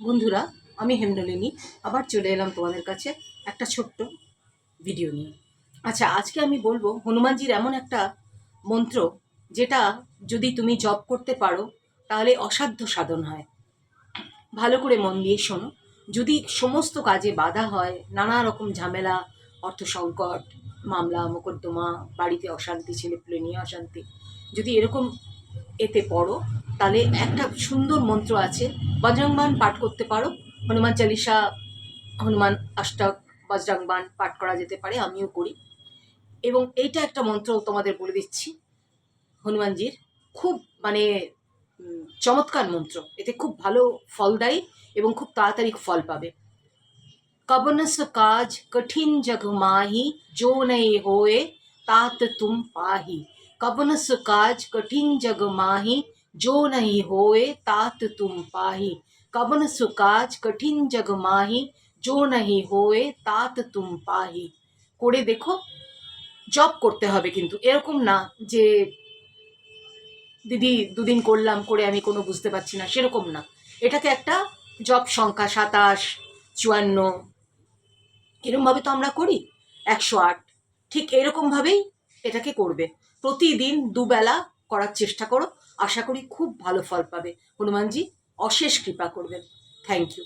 বন্ধুরা, আমি হেমনলিনী। আবার চলে এলাম তোমাদের কাছে একটা ছোট্ট ভিডিও নিয়ে। আচ্ছা আজকে আমি বলব, হনুমানজির এমন একটা মন্ত্র যেটা যদি তুমি জপ করতে পারো, তাহলে অসাধ্য সাধন হয়। ভালো করে মন দিয়ে শোনো। যদি সমস্ত কাজে বাধা হয়, নানা রকম ঝামেলা, অর্থ সংকট, মামলা, মোকদ্দমা, বাড়িতে অশান্তি, ছেলেপুলে নিয়ে অশান্তি, যদি এরকম এতে পড়ো তাহলে একটা সুন্দর মন্ত্র আছে বজরংবান পাঠ করতে পারো। হনুমান চালিসা হনুমান অষ্টক বজরংবান পাঠ করা যেতে পারে, আমিও করি। এবং এইটা একটা মন্ত্র তোমাদের বলে দিচ্ছি, হনুমানজির। খুব মানে চমৎকার মন্ত্র। এতে খুব ভালো ফল দেয় এবং খুব তাড়াতাড়ি ফল পাবে। কবনস কাজ কঠিন জগ মাহি, জো নে হোয়ে তাত তুম পাহি। কবনস কাজ কঠিন জগ মাহি जो नहीं होए तात तुम पाही कबनस काज कठिन जग माही जो नहीं होए तात तुम पाही করে দেখো জব করতে হবে কিন্তু এরকম না যে দিদি দুদিন করলাম করে আমি কোনো বুঝতে পারছি না সেরকম না এটাকে একটা জব সংখ্যা সাতাশ চুয়ান্ন এরকমভাবে তো আমরা করি একশো আট ঠিক এরকমভাবেই এটাকে করবে প্রতিদিন দুবেলা করার চেষ্টা করো আশা করি খুব ভালো ফল পাবে। হনুমানজি অশেষ কৃপা করবেন। Thank you